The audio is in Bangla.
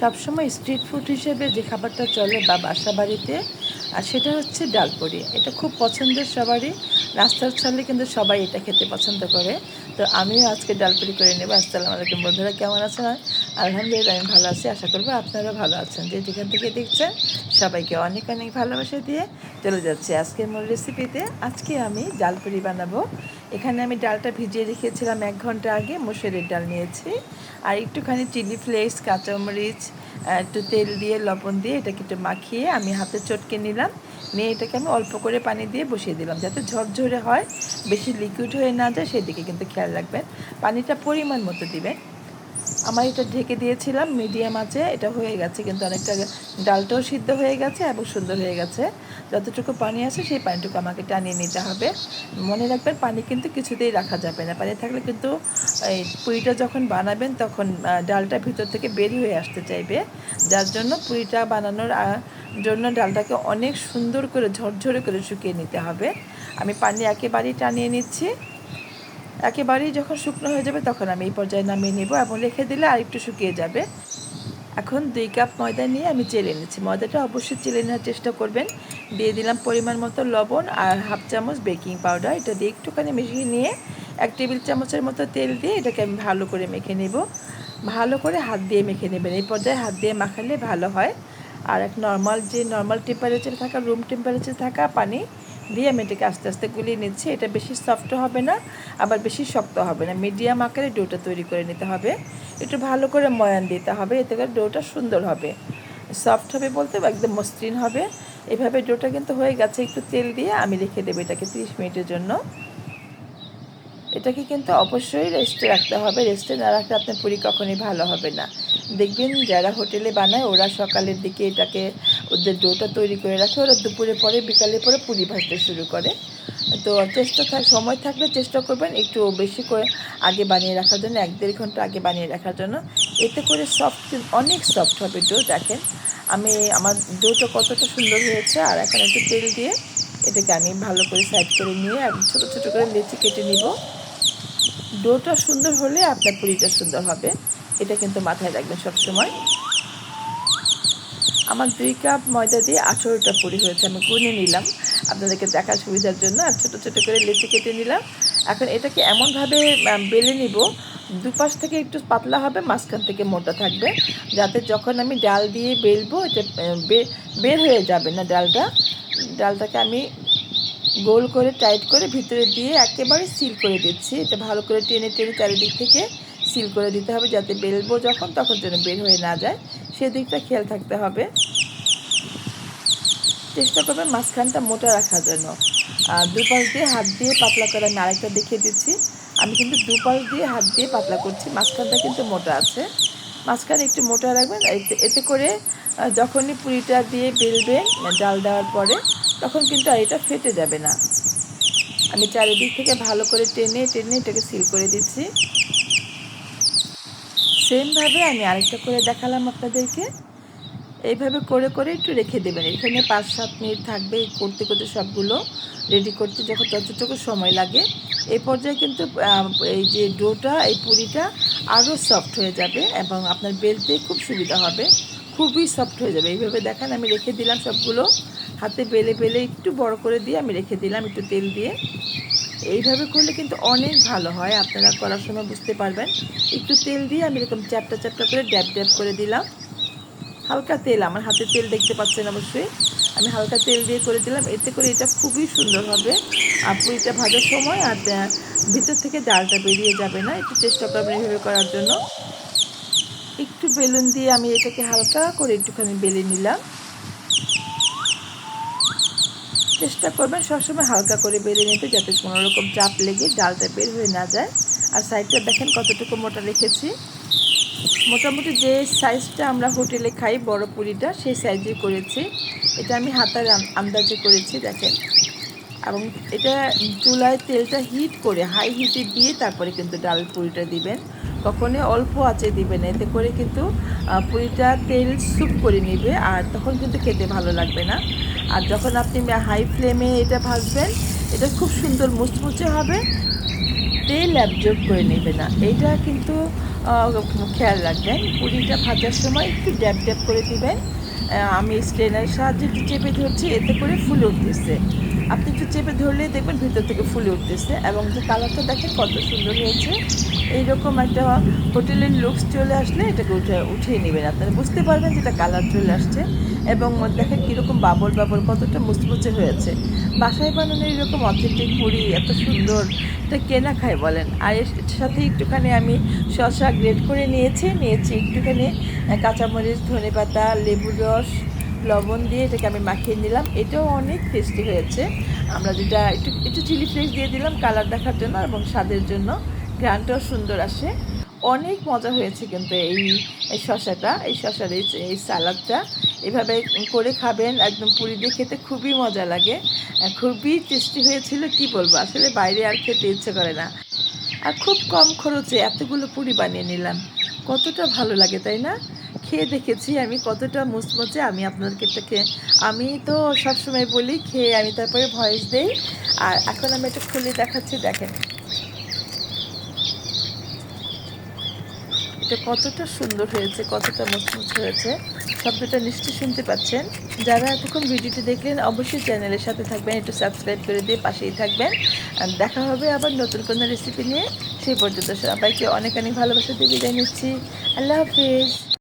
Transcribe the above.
সবসময় স্ট্রিট ফুড হিসেবে যে খাবারটা চলে বা বাসা বাড়িতে আর সেটা হচ্ছে ডালপুরি। এটা খুব পছন্দের সবারই। রাস্তার চলে কিন্তু সবাই এটা খেতে পছন্দ করে। তো আমিও আজকে ডালপুরি করে নেব। আসসালামু আলাইকুম বন্ধুরা, কেমন আছেন? আলহামদুলিল্লাহ, আমি ভালো আছি। আশা করব আপনারা ভালো আছেন। যে যেখান থেকে দেখছেন, সবাইকে অনেক অনেক ভালোবাসা দিয়ে চলে যাচ্ছি আজকের মূল রেসিপিতে আজকে আমি ডালপুরি বানাবো। এখানে আমি ডালটা ভিজিয়ে রেখেছিলাম এক ঘণ্টা আগে। মুসুরির ডাল নিয়েছি। আর একটুখানি চিলি ফ্লেক্স, কাঁচামরিচ একটু তেল দিয়ে, লবণ দিয়ে এটাকে একটু মাখিয়ে আমি হাতে চটকে নিলাম। নিয়ে এটাকে আমি অল্প করে পানি দিয়ে বসিয়ে দিলাম যাতে ঝরঝরে হয়, বেশি লিকুইড হয়ে না যায়, সেদিকে কিন্তু খেয়াল রাখবেন। পানিটা পরিমাণ মতো দিবেন। আমার এটা ঢেকে দিয়েছিলাম মিডিয়াম আছে, এটা হয়ে গেছে কিন্তু অনেকটা ডালটাও সিদ্ধ হয়ে গেছে এবং সুন্দর হয়ে গেছে। যতটুকু পানি আছে সেই পানিটুকু আমাকে টানিয়ে নিতে হবে। মনে রাখবেন, পানি কিন্তু কিছুতেই রাখা যাবে না। পানি থাকলে কিন্তু এই পুরিটা যখন বানাবেন তখন ডালটা ভিতর থেকে বের হয়ে আসতে চাইবে। যার জন্য পুরিটা বানানোর জন্য ডালটাকে অনেক সুন্দর করে, ঝরঝরে করে শুকিয়ে নিতে হবে। আমি পানি একেবারেই টানিয়ে নিচ্ছি। একেবারেই যখন শুকনো হয়ে যাবে তখন আমি এই পর্যায়ে নামিয়ে নেব এবং রেখে দিলে আর একটু শুকিয়ে যাবে। এখন দুই কাপ ময়দা নিয়ে আমি চেলে নিচ্ছি। ময়দাটা অবশ্যই চেলে নেওয়ার চেষ্টা করবেন। দিয়ে দিলাম পরিমাণ মতো লবণ আর হাফ চামচ বেকিং পাউডার। এটা দিয়ে একটুখানি মিশিয়ে নিয়ে এক টেবিল চামচের মতো তেল দিয়ে এটাকে আমি ভালো করে মেখে নেব। ভালো করে হাত দিয়ে মেখে নেবেন। এই পর্যায়ে হাত দিয়ে মাখালে ভালো হয়। আর এক নর্মাল যে নর্মাল টেম্পারেচার থাকা রুম টেম্পারেচার থাকা পানি দিয়ে আমি এটাকে আস্তে আস্তে গুলিয়ে নিচ্ছি। এটা বেশি সফট হবে না, আবার বেশি শক্ত হবে না। মিডিয়াম আকারে ডোটা তৈরি করে নিতে হবে। একটু ভালো করে ময়ান দিতে হবে, এতে করে ডোটা সুন্দর হবে। সফট হবে বলতে একদম মসৃণ হবে। এভাবে ডোটা কিন্তু হয়ে গেছে, একটু তেল দিয়ে আমি রেখে দেবো এটাকে তিরিশ মিনিটের জন্য। এটাকে কিন্তু অবশ্যই রেস্টে রাখতে হবে। রেস্টে না রাখলে আপনার পুরি কখনই ভালো হবে না। দেখবেন যারা হোটেলে বানায়, ওরা সকালের দিকে এটাকে, ওদের ডোটা তৈরি করে রাখে। ওরা দুপুরে পরে, বিকালে পরে পুরি ভাজতে শুরু করে। তো চেষ্টা থাক, সময় থাকলে চেষ্টা করবেন একটু বেশি করে আগে বানিয়ে রাখার জন্য, এক দেড় ঘণ্টা আগে বানিয়ে রাখার জন্য। এতে করে সফট অনেক সফট হবে ডো, দেখেন। আমি, আমার ডোটা কতটা সুন্দর হয়েছে, আর এখন একটু তেল দিয়ে এটাকে আমি ভালো করে সাইড করে নিয়ে ছোটো ছোটো করে লেচি কেটে নিব। ডোটা সুন্দর হলে আপনার পুরিটা সুন্দর হবে। এটা কিন্তু মাথায় রাখবেন সবসময়। আমার দুই কাপ ময়দা দিয়ে আঠেরোটা পুরি হয়েছে, আমি গুনে নিলাম। আপনাদেরকে দেখার সুবিধার জন্য আর ছোটো ছোটো করে লেচি কেটে নিলাম। এখন এটাকে এমনভাবে বেলে নিব, দুপাশ থেকে একটু পাতলা হবে, মাঝখান থেকে মোটা থাকবে। যাতে যখন আমি ডাল দিয়ে বেলবো, এটা বের হয়ে যাবে না ডালটা। ডালটাকে আমি গোল করে টাইট করে ভিতরে দিয়ে একেবারে সিল করে দিচ্ছি। এটা ভালো করে টেনে টেনে চারিদিক থেকে সিল করে দিতে হবে যাতে বেলবো যখন, তখন যেন বের হয়ে না যায়। সেদিকটা খেয়াল থাকতে হবে। চেষ্টা করবেন মাঝখানটা মোটা রাখার জন্য। দুপাশ দিয়ে হাত দিয়ে পাতলা করে আমি আরেকটা দেখিয়ে দিচ্ছি। আমি কিন্তু দুপাশ দিয়ে হাত দিয়ে পাতলা করছি, মাঝখানটা কিন্তু মোটা আছে। মাঝখানে একটু মোটা রাখবেন এতে করে যখনই পুরিটা দিয়ে বেলবেন, ডাল দেওয়ার পরে তখন কিন্তু আর এটা ফেটে যাবে না। আমি চারিদিক থেকে ভালো করে টেনে টেনে এটাকে সিল করে দিচ্ছি। সেমভাবে আমি আরেকটা করে দেখালাম আপনাদেরকে। এইভাবে করে করে একটু রেখে দেবেন। এখানে পাঁচ, সাত মিনিট থাকবে করতে করতে সবগুলো রেডি করতে যখন যতটুকু সময় লাগে। এই পর্যায়ে কিন্তু এই যে ডোটা, এই পুরিটা আরও সফট হয়ে যাবে এবং আপনার বেলতে খুব সুবিধা হবে। খুবই সফট হয়ে যাবে। এইভাবে দেখেন আমি রেখে দিলাম সবগুলো। হাতে বেলে বেলে একটু বড় করে দিয়ে আমি রেখে দিলাম একটু তেল দিয়ে। এইভাবে করলে কিন্তু অনেক ভালো হয়, আপনারা করার সময় বুঝতে পারবেন। একটু তেল দিয়ে আমি এরকম চ্যাপটা চ্যাপটা করে ড্যাব ড্যাব করে দিলাম। হালকা তেল, আমার হাতে তেল দেখতে পাচ্ছেন অবশ্যই। আমি হালকা তেল দিয়ে করে দিলাম, এতে করে এটা খুবই সুন্দর হবে। আর পুরিটা ভাজার সময় আর ভিতর থেকে ডালটা বেরিয়ে যাবে না, একটু চেষ্টা করবেন এইভাবে করার জন্য। একটু বেলুন দিয়ে আমি এটাকে হালকা করে একটুখানি বেলে নিলাম। চেষ্টা করবেন সবসময় হালকা করে বেলে নিতে যাতে কোনো রকম চাপ লেগে ডালটা বের হয়ে না যায়। আর সাইডটা দেখেন কতটুকু মোটা রেখেছি। মোটামুটি যে সাইজটা আমরা হোটেলে খাই, বড় পুরিটা, সেই সাইজে করেছি। এটা আমি হাতার আন্দাজে করেছি, দেখেন। এবং এটা চুলায় তেলটা হিট করে, হাই হিটে দিয়ে তারপরে কিন্তু ডাল পুরিটা দিবেন। কখনই অল্প আঁচে দিবেন এতে করে কিন্তু পুরিটা তেল স্যুপ করে নিবে আর তখন কিন্তু খেতে ভালো লাগবে না। আর যখন আপনি হাই ফ্লেমে এটা ভাজবেন, এটা খুব সুন্দর মুচমুচে হবে। তেল অ্যাবজর্ব করে নেবে না। এটা কিন্তু খেয়াল রাখবেন, পুরিটা ভাজার সময় একটু ড্যাপ ড্যাব করে দিবেন। আমি স্ট্রেনারের সাহায্যে একটু চেপে ধরছি, এতে করে ফুলে উঠতেছে। আপনি একটু চেপে ধরলে দেখবেন ভিতর থেকে ফুলে উঠতেছে এবং যে কালারটা দেখেন কত সুন্দর হয়েছে। এইরকম একটা হোটেলের লুকস চলে আসলে এটাকে উঠে উঠিয়ে নেবেন। আপনারা বুঝতে পারবেন যেটা কালার চলে আসছে। এবং দেখেন কীরকম বাবল বাবল, কতটা মুচমুচে হয়েছে। বাসায় বানানো এরকম অথেন্টিক পুরি এত সুন্দর, এটা কেনা খায় বলেন? আর এর সাথে একটুখানি আমি শসা গ্রেট করে নিয়েছি নিয়েছি একটুখানি কাঁচামরিচ ধনে পাতা লেবুর রস, লবণ দিয়ে এটাকে আমি মাখিয়ে নিলাম। এটাও অনেক টেস্টি হয়েছে। আমরা যেটা একটু একটু চিলি ফ্লেক্স দিয়ে দিলাম কালার দেখার জন্য এবং স্বাদের জন্য। গ্রানটাও সুন্দর আসে। অনেক মজা হয়েছে কিন্তু এই শশাটা এই শশার এই সালাদটা। এভাবে করে খাবেন, একদম পুরি দিয়ে খেতে খুবই মজা লাগে। খুবই টেস্টি হয়েছিল, কি বলব? আসলে বাইরে আর খেতে ইচ্ছে করে না। আর খুব কম খরচে এতগুলো পুরি বানিয়ে নিলাম। কতটা ভালো লাগে, তাই না? খেয়ে দেখেছি আমি কতটা মুচমুচে। আমি আপনাদেরকে আমি তো সবসময় বলি, খেয়ে আমি তারপরে ভয়েস দেই। আর এখন আমি এটা খুলে দেখাচ্ছি, দেখেন। এটা কতটা সুন্দর হয়েছে, কতটা মজবুত হয়েছে, শব্দটা নিশ্চয়ই শুনতে পাচ্ছেন। যারা এতক্ষণ ভিডিওটি দেখলেন, অবশ্যই চ্যানেলের সাথে থাকবেন, একটু সাবস্ক্রাইব করে দিয়ে পাশেই থাকবেন। আর দেখা হবে আবার নতুন কোনো রেসিপি নিয়ে। সেই পর্যন্ত সবাইকে অনেক অনেক ভালোবাসা দিয়ে বিদায় নিচ্ছি। আল্লাহ হাফিজ।